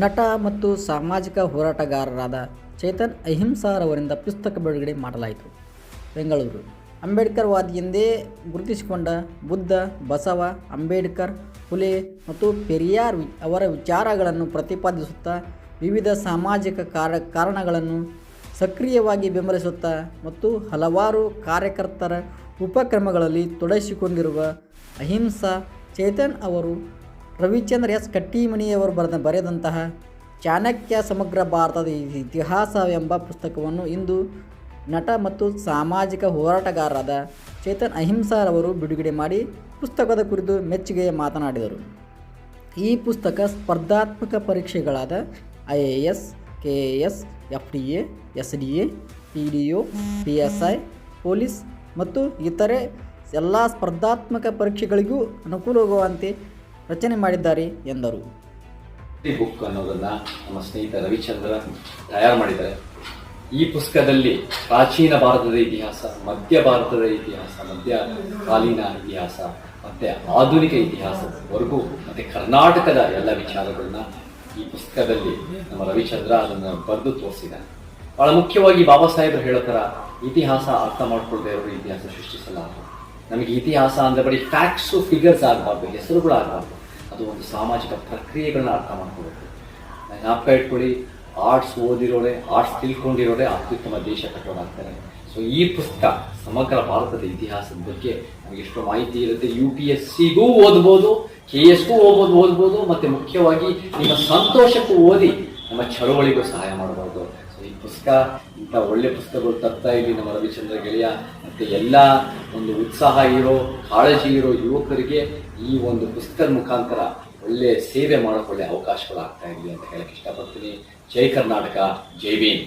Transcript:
ನಟ ಮತ್ತು ಸಾಮಾಜಿಕ ಹೋರಾಟಗಾರರಾದ ಚೇತನ್ ಅಹಿಂಸಾರವರಿಂದ ಪುಸ್ತಕ ಬಿಡುಗಡೆ ಮಾಡಲಾಯಿತು. ಬೆಂಗಳೂರು. ಅಂಬೇಡ್ಕರ್ ಎಂದೇ ಗುರುತಿಸಿಕೊಂಡ ಬುದ್ಧ, ಬಸವ, ಅಂಬೇಡ್ಕರ್, ಹುಲೆ ಮತ್ತು ಪೆರಿಯಾರ್ ಅವರ ವಿಚಾರಗಳನ್ನು ಪ್ರತಿಪಾದಿಸುತ್ತಾ ವಿವಿಧ ಸಾಮಾಜಿಕ ಕಾರ ಕಾರಣಗಳನ್ನು ಸಕ್ರಿಯವಾಗಿ ಬೆಂಬಲಿಸುತ್ತಾ ಮತ್ತು ಹಲವಾರು ಕಾರ್ಯಕರ್ತರ ಉಪಕ್ರಮಗಳಲ್ಲಿ ತೊಡಗಿಸಿಕೊಂಡಿರುವ ಅಹಿಂಸಾ ಚೇತನ್ ಅವರು ರವಿಚಂದ್ರ ಎಸ್. ಕಟ್ಟಿಮಣಿಯವರು ಬರೆದ ಬರೆದಂತಹ ಚಾಣಕ್ಯ ಸಮಗ್ರ ಭಾರತದ ಇತಿಹಾಸ ಎಂಬ ಪುಸ್ತಕವನ್ನು ಇಂದು ನಟ ಮತ್ತು ಸಾಮಾಜಿಕ ಹೋರಾಟಗಾರರಾದ ಚೇತನ್ ಅಹಿಂಸಾರವರು ಬಿಡುಗಡೆ ಮಾಡಿ ಪುಸ್ತಕದ ಕುರಿತು ಮೆಚ್ಚುಗೆ ಮಾತನಾಡಿದರು. ಈ ಪುಸ್ತಕ ಸ್ಪರ್ಧಾತ್ಮಕ ಪರೀಕ್ಷೆಗಳಾದ I A S, K A S, F D A, S D A, P D O, P S I, police ಮತ್ತು ಇತರೆ ಎಲ್ಲ ಸ್ಪರ್ಧಾತ್ಮಕ ಪರೀಕ್ಷೆಗಳಿಗೂ ಅನುಕೂಲವಾಗುವಂತೆ ರಚನೆ ಮಾಡಿದ್ದಾರೆ ಎಂದರು. ಬುಕ್ ಅನ್ನೋದನ್ನ ನಮ್ಮ ಸ್ನೇಹಿತ ರವಿಚಂದ್ರ ತಯಾರು ಮಾಡಿದ್ದಾರೆ. ಈ ಪುಸ್ತಕದಲ್ಲಿ ಪ್ರಾಚೀನ ಭಾರತದ ಇತಿಹಾಸ, ಮಧ್ಯ ಭಾರತದ ಇತಿಹಾಸ, ಮಧ್ಯಕಾಲೀನ ಇತಿಹಾಸ, ಮತ್ತೆ ಆಧುನಿಕ ಇತಿಹಾಸದವರೆಗೂ, ಮತ್ತೆ ಕರ್ನಾಟಕದ ಎಲ್ಲ ವಿಚಾರಗಳನ್ನ ಈ ಪುಸ್ತಕದಲ್ಲಿ ನಮ್ಮ ರವಿಚಂದ್ರ ಅದನ್ನು ಬರೆದು ತೋರಿಸಿದ್ದಾರೆ. ಬಹಳ ಮುಖ್ಯವಾಗಿ ಬಾಬಾ ಸಾಹೇಬರು ಹೇಳೋ ಥರ ಇತಿಹಾಸ ಅರ್ಥ ಮಾಡಿಕೊಳ್ಳದೆ ಇರೋರು ಇತಿಹಾಸ ಸೃಷ್ಟಿಸಲಾರದು ನಮಗೆ ಇತಿಹಾಸ ಅಂದರೆ ಬರೀ ಫ್ಯಾಕ್ಟ್ಸು ಫಿಗರ್ಸ್ ಆಗಬಾರ್ದು ಹೆಸರುಗಳು ಆಗಬಾರ್ದು ಅದು ಒಂದು ಸಾಮಾಜಿಕ ಪ್ರಕ್ರಿಯೆಗಳನ್ನ ಅರ್ಥ ಮಾಡ್ಕೋಬೇಕು. ಜ್ಞಾಪಕ ಇಟ್ಕೊಳ್ಳಿ ಆರ್ಟ್ಸ್ ಓದಿರೋರೆ ಆರ್ಟ್ಸ್ ತಿಳ್ಕೊಂಡಿರೋರೆ ಅತ್ಯುತ್ತಮ ದೇಶ ಕಟ್ಟೋಣಾಗ್ತಾರೆ ಸೊ ಈ ಪುಸ್ತಕ ಸಮಗ್ರ ಭಾರತದ ಇತಿಹಾಸದ ಬಗ್ಗೆ ನಮಗೆ ಎಷ್ಟೋ ಮಾಹಿತಿ ಇರುತ್ತೆ. ಯು ಪಿ ಎಸ್ ಸಿಗೂ ಓದ್ಬೋದು ಕೆ ಎಸ್ಗೂ ಓದ್ಬೋದು ಓದ್ಬೋದು, ಮತ್ತು ಮುಖ್ಯವಾಗಿ ನಿಮ್ಮ ಸಂತೋಷಕ್ಕೂ ಓದಿ ನಮ್ಮ ಚಳುವಳಿಗೂ ಸಹಾಯ ಮಾಡಬಹುದು ಸೊ ಈ ಪುಸ್ತಕ ಇಂಥ ಒಳ್ಳೆ ಪುಸ್ತಕಗಳು ತರ್ತಾ ಇಲ್ಲಿ ನಮ್ಮ ರವಿಚಂದ್ರ ಗೆಳೆಯ, ಮತ್ತು ಎಲ್ಲ ಒಂದು ಉತ್ಸಾಹ ಇರೋ, ಕಾಳಜಿ ಇರೋ ಯುವಕರಿಗೆ ಈ ಒಂದು ಪುಸ್ತಕದ ಮುಖಾಂತರ ಒಳ್ಳೆ ಸೇವೆ ಮಾಡಿಕೊಳ್ಳೆ ಅವಕಾಶಗಳಾಗ್ತಾ ಇರಲಿ ಅಂತ ಹೇಳಕ್ಕೆ ಇಷ್ಟಪಡ್ತೀನಿ. ಜೈ ಕರ್ನಾಟಕ, ಜೈ ಭೀಮ್.